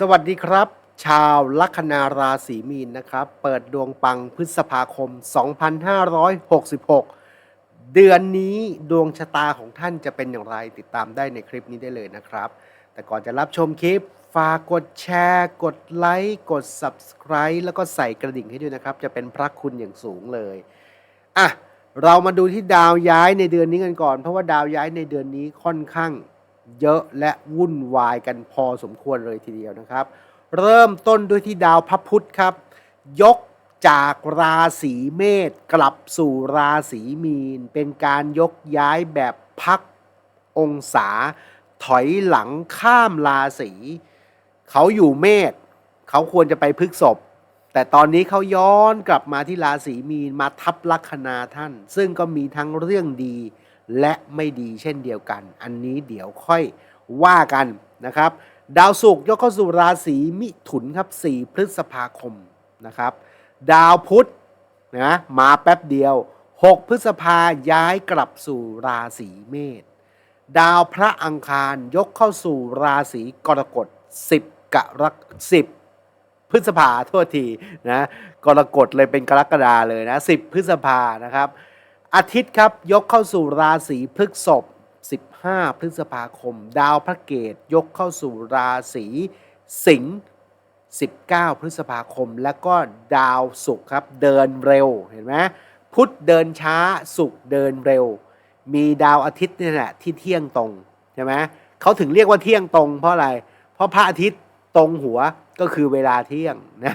สวัสดีครับ ชาวลัคนาราศีมีนนะครับ เปิดดวงปังพฤษภาคม 2566 เดือนนี้ดวงชะตาของท่านจะเป็นอย่างไรติดตามได้ในคลิปนี้ได้เลยนะครับ แต่ก่อนจะรับชมคลิป ฝากกดแชร์ กดไลค์กด Subscribe แล้วก็ใส่กระดิ่งให้ด้วยนะครับ จะเป็นพระคุณอย่างสูงเลยอะเรามาดูที่ดาวย้ายในเดือนนี้กันก่อน เพราะว่าดาวย้ายในเดือนนี้ค่อนข้าง เยอะและวุ่นวายกันพอสมควรเลยทีเดียวนะครับ เริ่มต้นด้วยที่ดาวพระพุธครับ ยกจากราศีเมษกลับสู่ราศีมีน เป็นการยกย้ายแบบพักองศา ถอยหลังข้ามราศีเขาอยู่เมษเขาควรจะไปพฤกษบแต่ตอนนี้เขาย้อนกลับมาที่ราศีมีนมาทับลัคนาท่าน ซึ่งก็มีทั้งเรื่องดี และไม่ดีเช่นเดียวกัน อันนี้เดี๋ยวค่อยว่ากันนะครับ ดาวศุกร์ยกเข้าสู่ราศีมิถุนครับ 4 พฤษภาคมนะครับ ดาวพุธนะมาแป๊บเดียว 6 พฤษภาย้ายกลับสู่ราศีเมษดาวพระอังคารยกเข้าสู่ราศีกรกฎ 10กรก10 พฤษภาโทษทีนะกรกฎเลยเป็นกรกฎาเลยนะ 10 พฤษภานะครับ อาทิตย์ครับยกเข้าสู่ราศีพฤษภ15 พฤษภาคม ดาวพระเกตยกเข้าสู่ราศีสิงห์19 พฤษภาคม แล้วก็ดาวศุกร์ครับเดินเร็วเห็นไหมพุธเดินช้าศุกร์เดินเร็ว มีดาวอาทิตย์นี่แหละที่เที่ยงตรงใช่ไหมเขาถึงเรียกว่าเที่ยงตรงเพราะอะไร เพราะพระอาทิตย์ตรงหัวก็คือเวลาเที่ยงนะ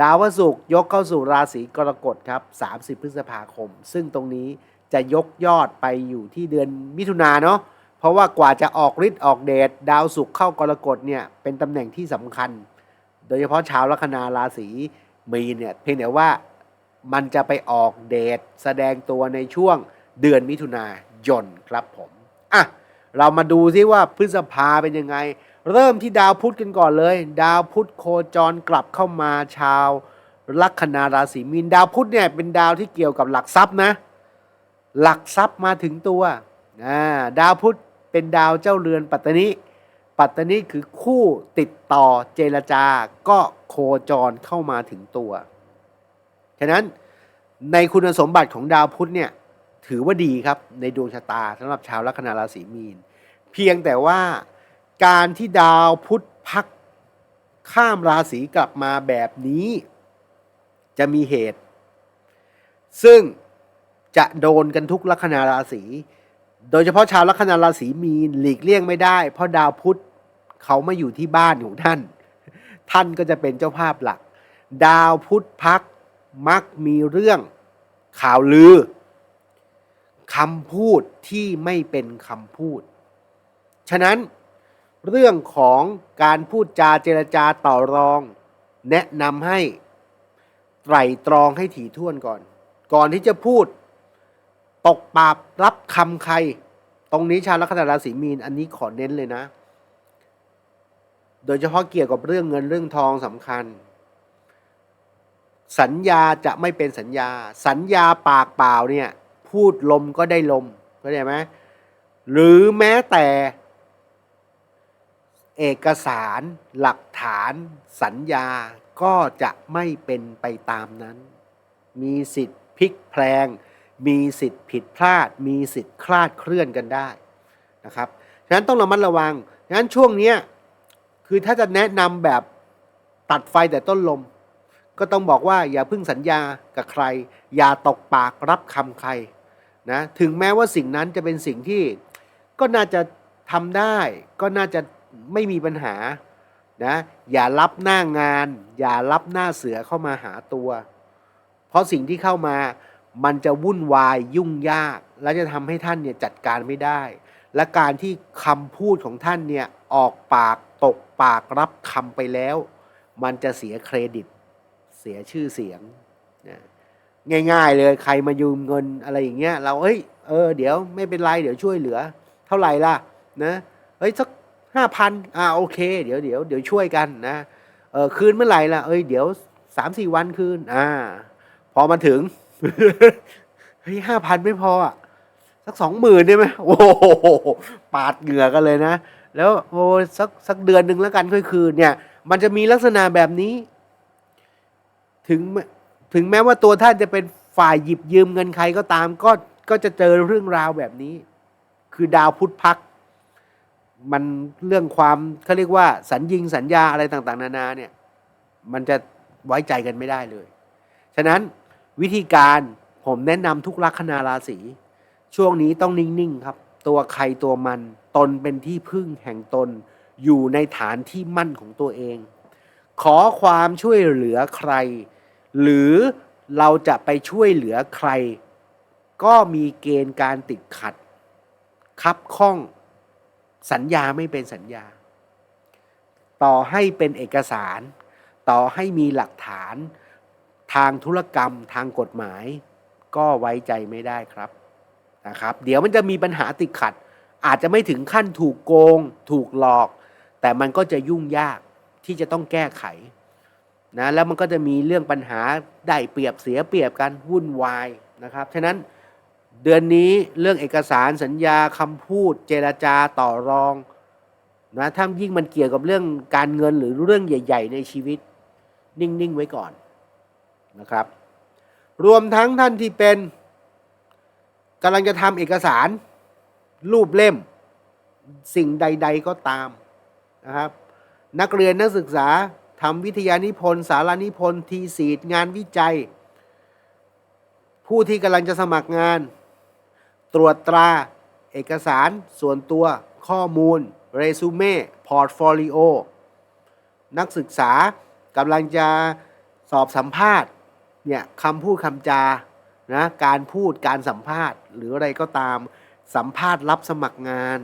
ดาวพฤหัสยกเข้าสู่ราศีกรกฎครับ 30 พฤษภาคม ซึ่งตรงนี้จะยกยอดไปอยู่ที่เดือนมิถุนาเนาะเพราะว่ากว่าจะออกฤทธิ์ออกเดชดาวศุกร์เข้ากรกฎเนี่ยเป็นตำแหน่งที่สำคัญ โดยเฉพาะชาวลัคนาราศีมีนเนี่ยเพียงแต่ว่ามันจะไปออกเดทแสดงตัวในช่วงเดือนมิถุนายนครับผมอะเรามาดูซิว่าพฤษภาเป็นยังไง เริ่มที่ดาวพุธกันก่อนเลย ดาวพุธโคจรกลับเข้ามาชาวลัคนาราศีมีนดาวพุธเนี่ยเป็นดาวที่เกี่ยวกับหลักทรัพย์นะ หลักทรัพย์มาถึงตัวาดาวพุธเป็นดาวเจ้าเรือนปัตตนิปัตตนิคือคู่ติดต่อเจรจาก็โคจรเข้ามาถึงตัว ฉะนั้นในคุณสมบัติของดาวพุธเนี่ยถือว่าดีครับในดวงชะตาสำหรับชาวลัคนาราศีมีน เพียงแต่ว่า การที่ดาวพุธพักข้ามราศีกลับมาแบบนี้ จะมีเหตุ ซึ่งจะโดนกันทุกลัคนาราศี โดยเฉพาะชาวลัคนาราศีมีนหลีกเลี่ยงไม่ได้ เพราะดาวพุธเขามาอยู่ที่บ้านของท่าน ท่านก็จะเป็นเจ้าภาพหลัก ดาวพุธพักมักมีเรื่องข่าวลือคำพูดที่ไม่เป็นคำพูด ฉะนั้น เรื่องของการพูดจาเจรจาต่อรอง แนะนำให้ไตรตรองให้ถี่ถ้วนก่อน ก่อนที่จะพูด ตกปากรับคำใคร ตรงนี้ชาวลัคนาราศีมีนอันนี้ขอเน้นเลยนะ โดยเฉพาะเกี่ยวกับเรื่องเงินเรื่องทองสำคัญ สัญญาจะไม่เป็นสัญญา สัญญาปากเปล่าเนี่ย พูดลมก็ได้ลมเข้าใจไหมหรือแม้แต่ เอกสารหลักฐานสัญญาก็จะไม่เป็นไปตามนั้น มีสิทธิ์พลิกแพลง มีสิทธิ์ผิดพลาด มีสิทธิ์คลาดเคลื่อนกันได้นะครับฉะนั้นต้องระมัดระวังฉะนั้นช่วงนี้คือถ้าจะแนะนำแบบตัดไฟแต่ต้นลม ก็ต้องบอกว่าอย่าพึ่งสัญญากับใคร อย่าตกปากรับคำใครนะถึงแม้ว่าสิ่งนั้นจะเป็นสิ่งที่ก็น่าจะทำได้ ก็น่าจะ ไม่มีปัญหานะอย่ารับหน้างาน อย่ารับหน้าเสือเข้ามาหาตัว เพราะสิ่งที่เข้ามามันจะวุ่นวายยุ่งยาก และจะทำให้ท่านเนี่ยจัดการไม่ได้ และการที่คำพูดของท่านเนี่ยออกปากตกปากรับคำไปแล้ว มันจะเสียเครดิต เสียชื่อเสียงนะง่าย ๆ เลยใครมายืมเงินอะไรอย่างเงี้ยเราเฮ้ยเออเดี๋ยวไม่เป็นไรเดี๋ยวช่วยเหลือ เท่าไหร่ล่ะนะเฮ้ยสัก ห้าพันอ่าโอเค เดี๋ยวเดี๋ยวเดี๋ยวช่วยกันนะเออคืนเมื่อไหร่ล่ะเอ้ยเดี๋ยวสามสี่วันคืน อ่า พอมาถึงเฮ้ยห้าพันไม่พออะสักสองหมื่นได้ไหมโอ้โหปาดเหงื่อกันเลยนะ แล้วโอ้สักสักเดือนหนึ่งแล้วกันค่อยคืนเนี่ย มันจะมีลักษณะแบบนี้ ถึงแม้ถึงแม้ว่าตัวท่านจะเป็นฝ่ายหยิบยืมเงินใครก็ตาม ก็ก็จะเจอเรื่องราวแบบนี้ คือดาวพุธพัก มันเรื่องความเขาเรียกว่า สัญญิงสัญญาอะไรต่างๆ นานาเนี่ยมันจะไว้ใจกันไม่ได้เลย ฉะนั้นวิธีการผมแนะนำทุกลัคนาราศีช่วงนี้ต้องนิ่งๆครับ ตัวใครตัวมันตนเป็นที่พึ่งแห่งตนอยู่ในฐานที่มั่นของตัวเอง ขอความช่วยเหลือใคร หรือเราจะไปช่วยเหลือใคร ก็มีเกณฑ์การติดขัด คับข้อง สัญญาไม่เป็นสัญญา ต่อให้เป็นเอกสาร ต่อให้มีหลักฐาน ทางธุรกรรมทางกฎหมาย ก็ไว้ใจไม่ได้ครับนะครับ เดี๋ยวมันจะมีปัญหาติดขัด อาจจะไม่ถึงขั้นถูกโกง ถูกหลอก แต่มันก็จะยุ่งยากที่จะต้องแก้ไขนะแล้วมันก็จะมีเรื่องปัญหาได้เปรียบเสียเปรียบกันวุ่นวายนะครับฉะนั้น เดือนนี้เรื่องเอกสารสัญญาคำพูด เจรจาต่อรองนะถ้ายิ่งมันเกี่ยวกับเรื่องการเงินหรือเรื่องใหญ่ ๆ ในชีวิต นิ่ง ๆ ไว้ก่อนนะครับ รวมทั้งท่านที่เป็นกำลังจะทำเอกสาร รูปเล่ม สิ่งใด ๆ ก็ตามนะครับ นักเรียนนักศึกษาทำวิทยานิพนธ์ สารานิพนธ์ทีสีดงานวิจัย ผู้ที่กำลังจะสมัครงาน ตรวจตรา เอกสาร ส่วนตัว ข้อมูล เรซูเม่ พอร์ตโฟลิโอ นักศึกษากำลังจะสอบสัมภาษณ์ เนี่ยคำพูดคำจา นะ การพูด การสัมภาษณ์ หรืออะไรก็ตาม สัมภาษณ์รับสมัครงาน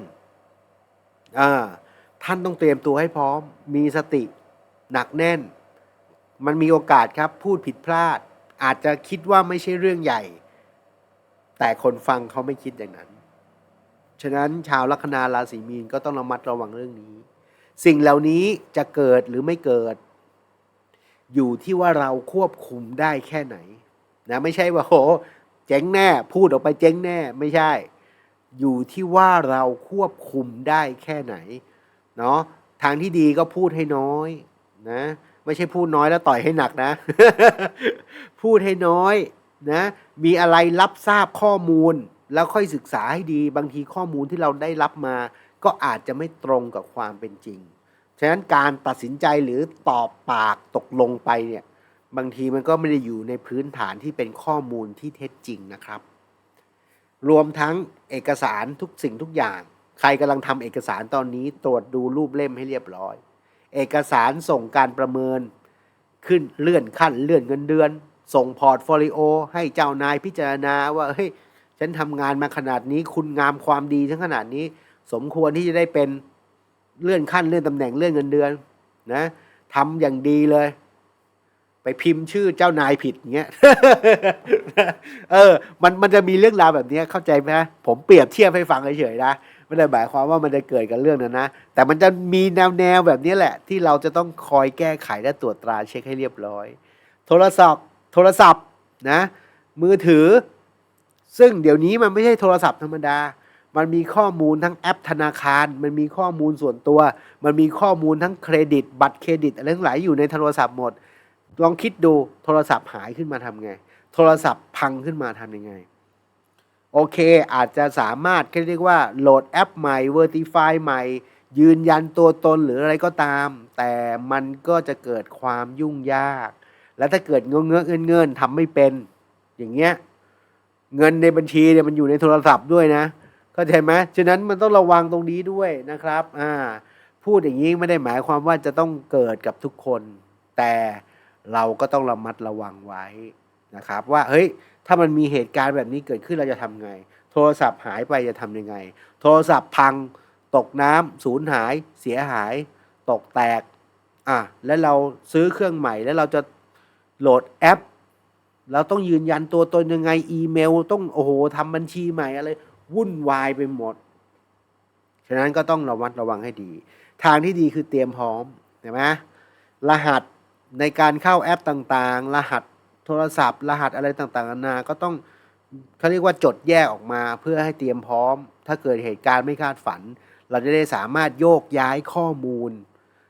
อ่าท่านต้องเตรียมตัวให้พร้อม มีสติ หนักแน่น มันมีโอกาสครับ พูดผิดพลาด อาจจะคิดว่าไม่ใช่เรื่องใหญ่ แต่คนฟังเขาไม่คิดอย่างนั้น ฉะนั้นชาวลัคนาราศีมีนก็ต้องระมัดระวังเรื่องนี้ สิ่งเหล่านี้จะเกิดหรือไม่เกิด อยู่ที่ว่าเราควบคุมได้แค่ไหนนะไม่ใช่ว่าโหเจ๊งแน่ พูดออกไปเจ๊งแน่ไม่ใช่ อยู่ที่ว่าเราควบคุมได้แค่ไหนเนาะทางที่ดีก็พูดให้น้อยนะไม่ใช่พูดน้อยแล้วต่อยให้หนักนะ พูดให้น้อยนะ มีอะไรรับทราบข้อมูล แล้วค่อยศึกษาให้ดี บางทีข้อมูลที่เราได้รับมา ก็อาจจะไม่ตรงกับความเป็นจริง ฉะนั้นการตัดสินใจหรือตอบปากตกลงไปเนี่ยบางทีมันก็ไม่ได้อยู่ในพื้นฐานที่เป็นข้อมูลที่เท็จจริงนะครับ รวมทั้งเอกสารทุกสิ่งทุกอย่าง ใครกำลังทำเอกสารตอนนี้ตรวจดูรูปเล่มให้เรียบร้อย เอกสารส่งการประเมิน ขึ้นเลื่อนขั้นเลื่อนเงินเดือน ส่งพอร์ตโฟลิโอให้เจ้านายพิจารณาว่าเฮ้ยฉันทำงานมาขนาดนี้ คุณงามความดีทั้งขนาดนี้ สมควรที่จะได้เป็นเลื่อนขั้นเลื่อนตำแหน่งเลื่อนเงินเดือนนะทำอย่างดีเลย ไปพิมพ์ชื่อเจ้านายผิดเงี้ยเออ มันมันจะมีเรื่องราวแบบนี้เข้าใจไหมผมเปรียบเทียบให้ฟังเฉยๆนะไม่ได้หมายความว่ามันจะเกิดกับเรื่องนั้นนะ แต่มันจะมีแนวแนวแบบนี้แหละ ที่เราจะต้องคอยแก้ไขและตรวจตราเช็คให้เรียบร้อย โทรศัพท์ โทรศัพท์นะมือถือ ซึ่งเดี๋ยวนี้มันไม่ใช่โทรศัพท์ธรรมดา มันมีข้อมูลทั้งแอปธนาคาร มันมีข้อมูลส่วนตัว มันมีข้อมูลทั้งเครดิต บัตรเครดิตอะไรทั้งหลายอยู่ในโทรศัพท์หมด ลองคิดดูโทรศัพท์หายขึ้นมาทำไง โทรศัพท์พังขึ้นมาทำยังไงโอเค อาจจะสามารถเรียกว่าโหลดแอปใหม่ Verify ใหม่ ยืนยันตัวตนหรืออะไรก็ตาม แต่มันก็จะเกิดความยุ่งยาก แล้วถ้าเกิดเงื้อเงื้อเงินเงินทำไม่เป็น อย่างเงี้ยเงินในบัญชีเนี่ยมันอยู่ในโทรศัพท์ด้วยนะเข้าใจไหมฉะนั้นมันต้องระวังตรงนี้ด้วยนะครับ อ่า พูดอย่างนี้ไม่ได้หมายความว่าจะต้องเกิดกับทุกคน แต่เราก็ต้องระมัดระวังไว้นะครับ ว่าเฮ้ย ถ้ามันมีเหตุการณ์แบบนี้เกิดขึ้นเราจะทำไง โทรศัพท์หายไปจะทำยังไง โทรศัพท์พัง ตกน้ำสูญหาย เสียหาย ตกแตก อะแล้วเราซื้อเครื่องใหม่แล้วเราจะ โหลดแอปเราต้องยืนยันตัวตนยังไง อีเมล ต้องโอ้โหทำบัญชีใหม่อะไร วุ่นวายไปหมด ฉะนั้นก็ต้องระมัดระวังให้ดี ทางที่ดีคือเตรียมพร้อมเห็นไหมรหัสในการเข้าแอปต่างๆ รหัสโทรศัพท์ รหัสอะไรต่างๆนานาก็ต้องเขาเรียกว่าจดแยกออกมาเพื่อให้เตรียมพร้อม ถ้าเกิดเหตุการณ์ไม่คาดฝัน เราจะได้สามารถโยกย้ายข้อมูล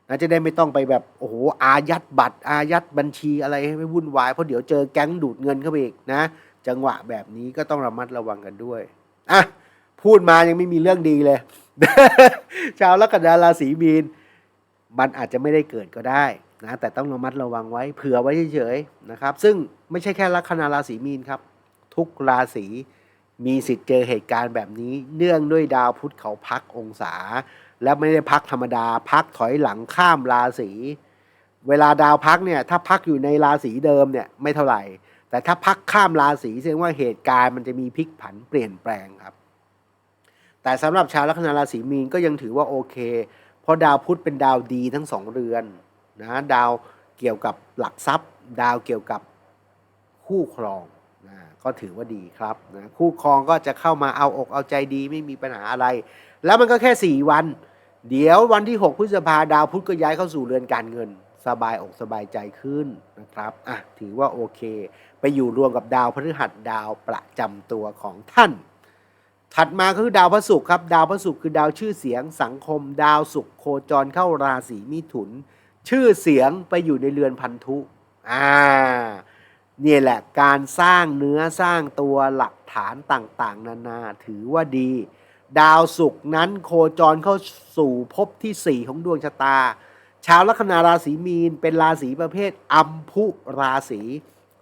นะจะได้ไม่ต้องไปแบบโอ้โหอายัดบัตร อายัดบัญชีอะไรให้ไม่วุ่นวายเพราะเดี๋ยวเจอแก๊งดูดเงินเข้าไปอีกนะ จังหวะแบบนี้ก็ต้องระมัดระวังกันด้วยอะพูดมายังไม่มีเรื่องดีเลย ชาวลัคนาราศีมีนมันอาจจะไม่ได้เกิดก็ได้นะแต่ต้องระมัดระวังไว้เผื่อไว้เฉยๆนะครับ ซึ่งไม่ใช่แค่ลัคนาราศีมีนครับ ทุกราศีมีสิทธิ์เจอเหตุการณ์แบบนี้ เนื่องด้วยดาวพุธเขาพักองศา และไม่ได้พักธรรมดา พักถอยหลังข้ามราศีเวลาดาวพักเนี่ยถ้าพักอยู่ในราศีเดิมเนี่ยไม่เท่าไหร่ แต่ถ้าพักข้ามราศีแสดงว่าเหตุการณ์มันจะมีพลิกผันเปลี่ยนแปลงครับ แต่สำหรับชาวลัคนาราศีมีนก็ยังถือว่าโอเค เพราะดาวพุธเป็นดาวดีทั้งสองเรือนนะดาวเกี่ยวกับหลักทรัพย์ ดาวเกี่ยวกับคู่ครองนะก็ถือว่าดีครับนะคู่ครองก็จะเข้ามาเอาอกเอาใจดีไม่มีปัญหาอะไร แล้วมันก็แค่ 4 วัน เดี๋ยววันที่ 6 พฤษภาดาวพุธก็ย้ายเข้าสู่เรือนการเงิน สบายอกสบายใจขึ้นนะครับอะถือว่าโอเค ไปอยู่รวมกับดาวพฤหัสดาวประจำตัวของท่าน ถัดมาคือดาวพระศุกร์ครับ ดาวพระศุกร์คือดาวชื่อเสียงสังคม ดาวศุกร์โคจรเข้าราศีมิถุน ชื่อเสียงไปอยู่ในเรือนพันธุอ่าเนี่ยแหละการสร้างเนื้อสร้างตัวหลักฐานต่างๆ นานาถือว่าดี ดาวศุกร์นั้นโคจรเข้าสู่ภพที่ 4 ของดวงชะตา ชาวลัคนาราศีมีนเป็นราศีประเภทอัมพุราศี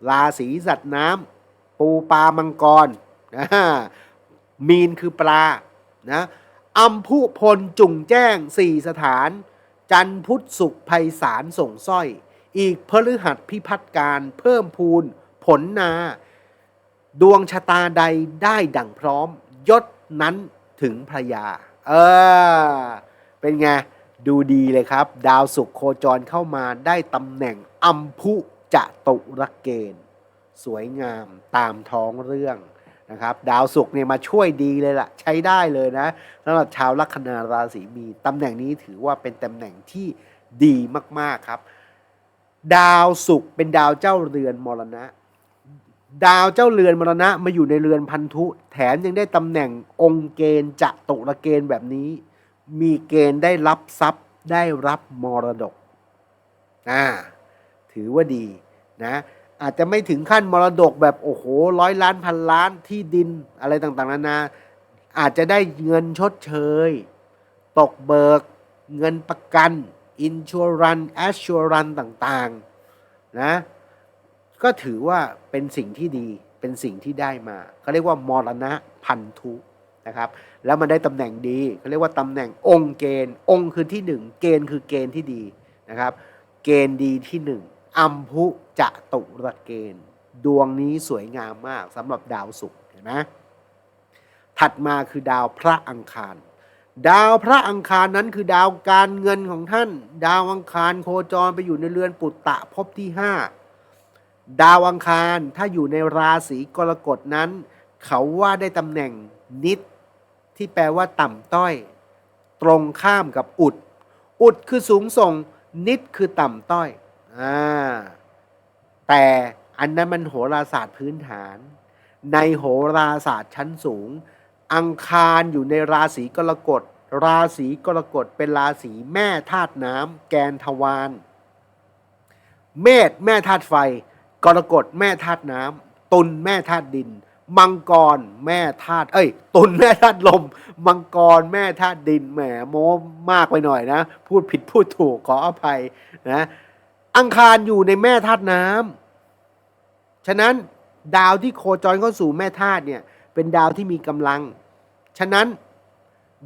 ราศีสัตว์น้ำปูปลามังกรนะมีนคือปลานะอัมพุพลจุ่งแจ้งสี่สถาน จันพุทธศุกร์ไพศาลส่งสร้อย อีกพฤหัสพิพัฒการเพิ่มพูนผลนา ดวงชะตาใดได้ดั่งพร้อม ยศนั้น ถึงพระยา เออ เป็นไง ดูดีเลยครับ ดาวศุกร์โคจรเข้ามาได้ตำแหน่งอัมพุจะตุรเกณฑ์สวยงามตามท้องเรื่องนะครับดาวศุกร์เนี่ยมาช่วยดีเลยล่ะ ใช้ได้เลยนะสำหรับชาวลัคนาราศีมีตำแหน่งนี้ถือว่าเป็นตำแหน่งที่ดีมากๆครับ ดาวศุกร์เป็นดาวเจ้าเรือนมรณะ ดาวเจ้าเรือนมรณะมาอยู่ในเรือนพันธุ แถมยังได้ตำแหน่งองค์เกณฑ์จะตุรเกณฑ์แบบนี้ มีเกณฑ์ได้รับทรัพย์ได้รับมรดกอ่าถือว่าดีนะอาจจะไม่ถึงขั้นมรดกแบบโอ้โหร้อยล้านพันล้านที่ดินอะไรต่างๆนานา อาจจะได้เงินชดเชย ตกเบิก เงินประกันอินชัวรันแอชชัวรันต่างๆ นะ ก็ถือว่าเป็นสิ่งที่ดีเป็นสิ่งที่ได้มาเขาเรียกว่ามรณะพันธุนะครับ แล้วมันได้ตำแหน่งดีเขาเรียกว่าตำแหน่งองค์เกณฑ์ องค์คือที่หนึ่งเกณฑ์คือเกณฑ์ที่ดีนะครับ เกณฑ์ดีที่หนึ่งอัมพุจะตุรเกณฑ์ ดวงนี้สวยงามมากสำหรับดาวศุกร์เห็นไหมถัดมาคือดาวพระอังคาร ดาวพระอังคารนั้นคือดาวการเงินของท่าน ดาวอังคารโคจรไปอยู่ในเรือนปุตตะภพที่ห้า ดาวอังคารถ้าอยู่ในราศีกรกฎนั้น เขาว่าได้ตำแหน่งนิด ที่แปลว่าต่ำต้อย ตรงข้ามกับอุด อุดคือสูงส่ง นิดคือต่ำต้อยอ่าแต่อันนั้นมันโหราศาสตร์พื้นฐาน ในโหราศาสตร์ชั้นสูง อังคารอยู่ในราศีกรกฎราศีกรกฎเป็นราศีแม่ธาตุน้ำแกนทวารเมษแม่ธาตุไฟ กรกฎแม่ธาตุน้ำตุลแม่ธาตุดิน มังกรแม่ธาตุเอ้ย ตุลแม่ธาตุลม มังกรแม่ธาตุดินแหมโม้มากไปหน่อยนะ พูดผิดพูดถูกขออภัยนะอังคารอยู่ในแม่ธาตุน้ำฉะนั้นดาวที่โคจรเข้าสู่แม่ธาตุเนี่ยเป็นดาวที่มีกำลัง ฉะนั้น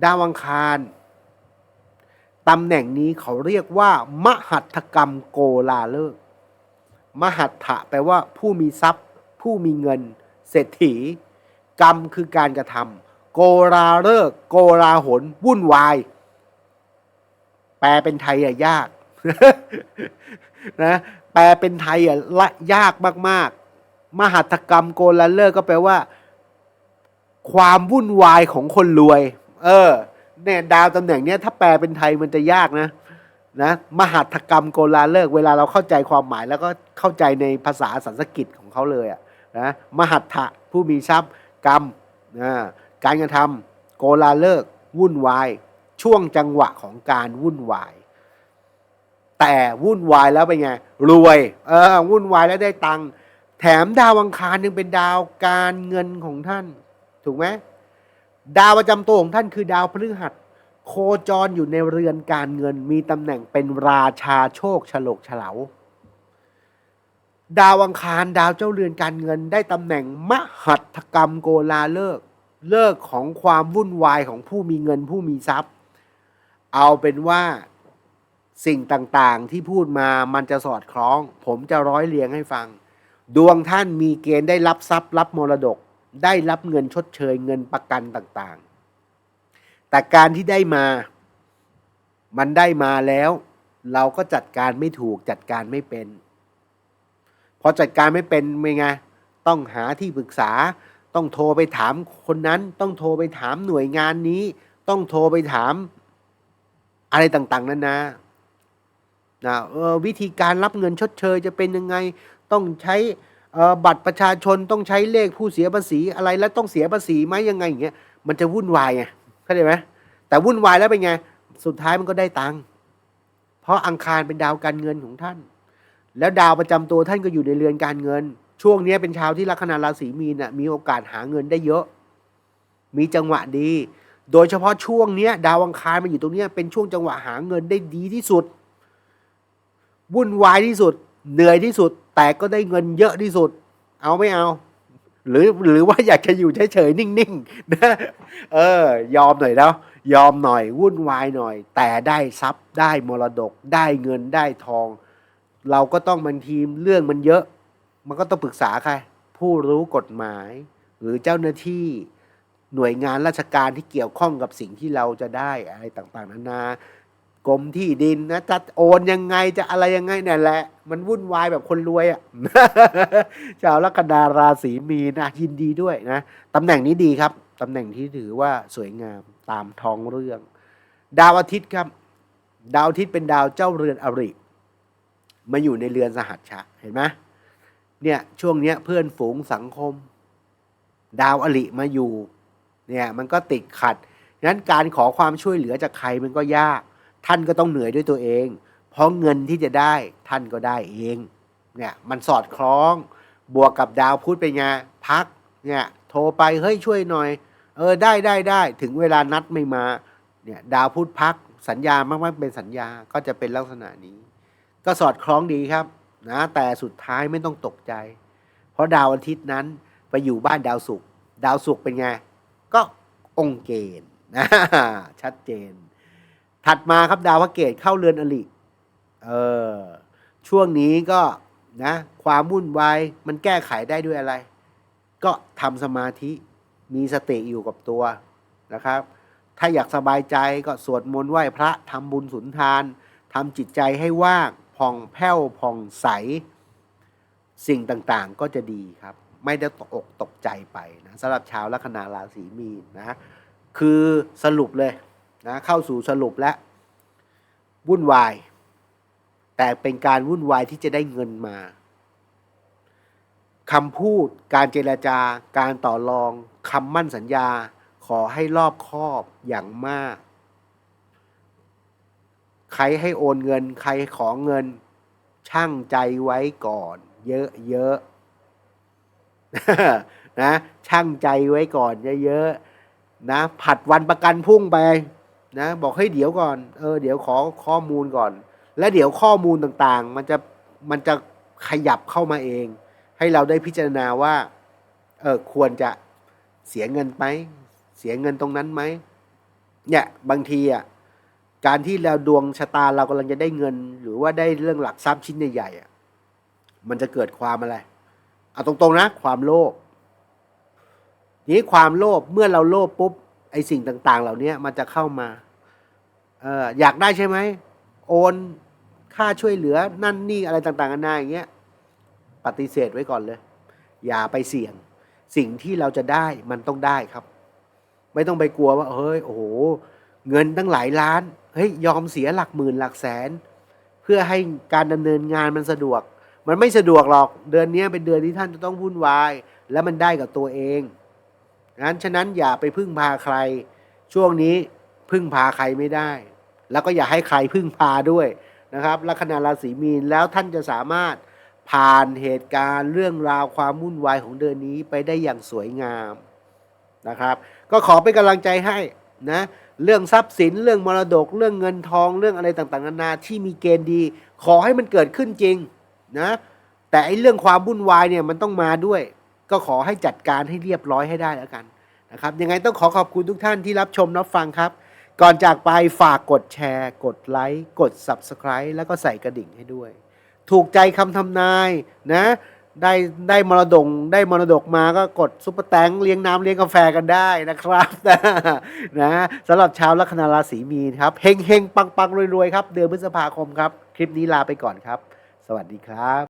ดาวอังคารตำแหน่งนี้เขาเรียกว่ามหัตถกรรมโกลาเลิก มหัตถะแปลว่าผู้มีทรัพย์ ผู้มีเงิน เศรษฐี กรรมคือการกระทำโกราเลิกษ์โกราหน วุ่นวาย แปลเป็นไทยอะยากนะแปลเป็นไทยอะละยากมาก ๆ มหัตถกรรมโกลาเลิกษ์ก็แปลว่า ความวุ่นวายของคนรวย เออเนี่ยดาวตำแหน่งเนี้ยถ้าแปลเป็นไทยมันจะยากนะ นะมหัตถกรรมโกลาเลิก เวลาเราเข้าใจความหมายแล้วก็เข้าใจในภาษาสันสกฤตของเขาเลยอะนะมหัตถะผู้มีทรัพย์กรรมนะการกระทำโกลาเลิก วุ่นวาย ช่วงจังหวะของการวุ่นวาย แต่วุ่นวายแล้วเป็นไง รวยเออวุ่นวายแล้วได้ตังค์แถมดาวอังคารยังเป็นดาวการเงินของท่าน ถูกไหมดาวประจำตัวของท่านคือดาวพฤหัส โคจรอยู่ในเรือนการเงินมีตำแหน่งเป็นราชาโชคฉลกเฉลาดาวอังคารดาวเจ้าเรือนการเงินได้ตำแหน่งมหัตถกรรมโกลาเลิก เลิกของความวุ่นวายของผู้มีเงินผู้มีทรัพย์ เอาเป็นว่าสิ่งต่างๆที่พูดมามันจะสอดคล้อง ผมจะร้อยเรียงให้ฟัง ดวงท่านมีเกณฑ์ได้รับทรัพย์รับมรดก ได้รับเงินชดเชยเงินประกันต่างๆ แต่การที่ได้มา มันได้มาแล้ว เราก็จัดการไม่ถูกจัดการไม่เป็น พอจัดการไม่เป็นเป็นไงต้องหาที่ปรึกษา ต้องโทรไปถามคนนั้น ต้องโทรไปถามหน่วยงานนี้ ต้องโทรไปถาม อะไรต่างๆนานนะออวิธีการรับเงินชดเชยจะเป็นยังไง ต้องใช้บัตรประชาชนต้องใช้เลขผู้เสียภาษีอะไรแล้วต้องเสียภาษีไหมยังไงอย่างเงี้ยมันจะวุ่นวายไง เข้าใจไหมแต่วุ่นวายแล้วเป็นไง สุดท้ายมันก็ได้ตังค์เพราะอังคารเป็นดาวการเงินของท่าน แล้วดาวประจำตัวท่านก็อยู่ในเรือนการเงิน ช่วงนี้เป็นชาวที่ลัคนาราศีมีนน่ะมีโอกาสหาเงินได้เยอะ มีจังหวะดี โดยเฉพาะช่วงเนี้ย ดาวอังคารมาอยู่ตรงเนี้ยเป็นช่วงจังหวะหาเงินได้ดีที่สุด วุ่นวายที่สุด เหนื่อยที่สุด แต่ก็ได้เงินเยอะที่สุด เอาไม่เอา หรือหรือว่าอยากจะอยู่เฉยๆนิ่งๆนะเออยอมหน่อยแล้วยอมหน่อยวุ่นวายหน่อย แต่ได้ทรัพย์ได้มรดกได้เงินได้ทอง เราก็ต้องบางทีเรื่องมันเยอะ มันก็ต้องปรึกษาใคร ผู้รู้กฎหมาย หรือเจ้าหน้าที่หน่วยงานราชการที่เกี่ยวข้องกับสิ่งที่เราจะได้อะไรต่างๆนานา กรมที่ดินนะจะโอนยังไงจะอะไรยังไงเนี่ยแหละ มันวุ่นวายแบบคนรวยอะ่ะชาวลัคนาราศีมีนะยินดีด้วยนะตำแหน่งนี้ดีครับตำแหน่งที่ถือว่าสวยงามตามท้องเรื่อง ดาวอาทิตย์ครับ ดาวอาทิตย์เป็นดาวเจ้าเรือนอริ มาอยู่ในเรือนสหัชชะเห็นไหมเนี่ยช่วงเนี้ยเพื่อนฝูงสังคม ดาวอริมาอยู่เนี่ยมันก็ติดขัดงั้นการขอความช่วยเหลือจากใครมันก็ยาก ท่านก็ต้องเหนื่อยด้วยตัวเอง เพราะเงินที่จะได้ท่านก็ได้เองเนี่ยมันสอดคล้องบวกกับดาวพุธเป็นไงพักเนี่ยโทรไปเฮ้ยช่วยหน่อย เออได้ได้ได้ถึงเวลานัดไม่มาเนี่ยดาวพุธพักสัญญามากๆเป็นสัญญาก็จะเป็นลักษณะนี้ ก็สอดคล้องดีครับนะแต่สุดท้ายไม่ต้องตกใจ เพราะดาวอาทิตย์นั้นไปอยู่บ้านดาวศุกร์ดาวศุกร์เป็นไง ก็องเกณฑ์นะชัดเจน ถัดมาครับดาวพระเกตเข้าเรือนอลิเออช่วงนี้ก็นะความวุ่นวายมันแก้ไขได้ด้วยอะไร ก็ทำสมาธิมีสติอยู่กับตัวนะครับ ถ้าอยากสบายใจก็สวดมนต์ไหว้พระทำบุญสุนทานทำจิตใจให้ว่างผ่องแผ้วผ่องใส สิ่งต่างๆก็จะดีครับ ไม่ได้ตกอกตกใจไปนะสำหรับชาวลัคนาราศีมีนนะ คือสรุปเลย นะเข้าสู่สรุปแล้ววุ่นวาย แต่เป็นการวุ่นวายที่จะได้เงินมาคำพูด การเจรจาการต่อรองคำมั่นสัญญาขอให้รอบคอบอย่างมาก ใครให้โอนเงิน ใครขอเงิน ช่างใจไว้ก่อน เยอะๆนะช่างใจไว้ก่อนเยอะๆนะผัดวันประกันพรุ่งไป นะบอกให้เดี๋ยวก่อนเออเดี๋ยวขอข้อมูลก่อน และเดี๋ยวข้อมูลต่างๆ มันจะมันจะขยับเข้ามาเอง ให้เราได้พิจารณาว่าเออควรจะเสียเงินไหมเสียเงินตรงนั้นไหมเนี่ยบางทีอะการที่เราดวงชะตาเรากำลังจะได้เงิน หรือว่าได้เรื่องหลักทรัพย์ชิ้นใหญ่ๆอะมันจะเกิดความอะไรเอาตรงๆนะความโลภนี้ความโลภเมื่อเราโลภปุ๊บไอสิ่งต่าง ๆ เหล่านี้มันจะเข้ามา อออยากได้ใช่ไหม โอนค่าช่วยเหลือนั่นนี่อะไรต่างๆนานาอย่างเงี้ยปฏิเสธไว้ก่อนเลย อย่าไปเสี่ยง สิ่งที่เราจะได้มันต้องได้ครับ ไม่ต้องไปกลัวว่าเฮ้ยโอ้โหเงินตั้งหลายล้านเฮ้ยยอมเสียหลักหมื่นหลักแสน เพื่อให้การดำเนินงานมันสะดวก มันไม่สะดวกหรอกเดือนนี้เป็นเดือนที่ท่านจะต้องวุ่นวาย และมันได้กับตัวเองงั้นฉะนั้นอย่าไปพึ่งพาใคร ช่วงนี้พึ่งพาใครไม่ได้ แล้วก็อย่าให้ใครพึ่งพาด้วยนะครับลัคนาราศีมีนแล้วท่านจะสามารถผ่านเหตุการณ์เรื่องราวความวุ่นวายของเดือนนี้ไปได้อย่างสวยงามนะครับ ก็ขอเป็นกำลังใจให้นะเรื่องทรัพย์สินเรื่องมรดก เรื่องเงินทองเรื่องอะไรต่างๆนานาที่มีเกณฑ์ดี ขอให้มันเกิดขึ้นจริงนะแต่ไอ้เรื่องความวุ่นวายเนี่ยมันต้องมาด้วย ก็ขอให้จัดการให้เรียบร้อยให้ได้แล้วกันนะครับยังไงต้องขอขอบคุณทุกท่านที่รับชมรับฟังครับ ก่อนจากไปฝากกดแชร์ กดไลค์ กด Subscribe แล้วก็ใส่กระดิ่งให้ด้วย ถูกใจคำทำนายนะ ได้ได้มรดกได้มรดกมาก็กดซุปเปอร์แตงเลี้ยงน้ำเลี้ยงกาแฟกันได้นะครับนะสำหรับชาวลัคนาราศีมีนครับเฮงเฮงปังปังรวยรวยๆครับ เดือนพฤษภาคมครับ คลิปนี้ลาไปก่อนครับ สวัสดีครับ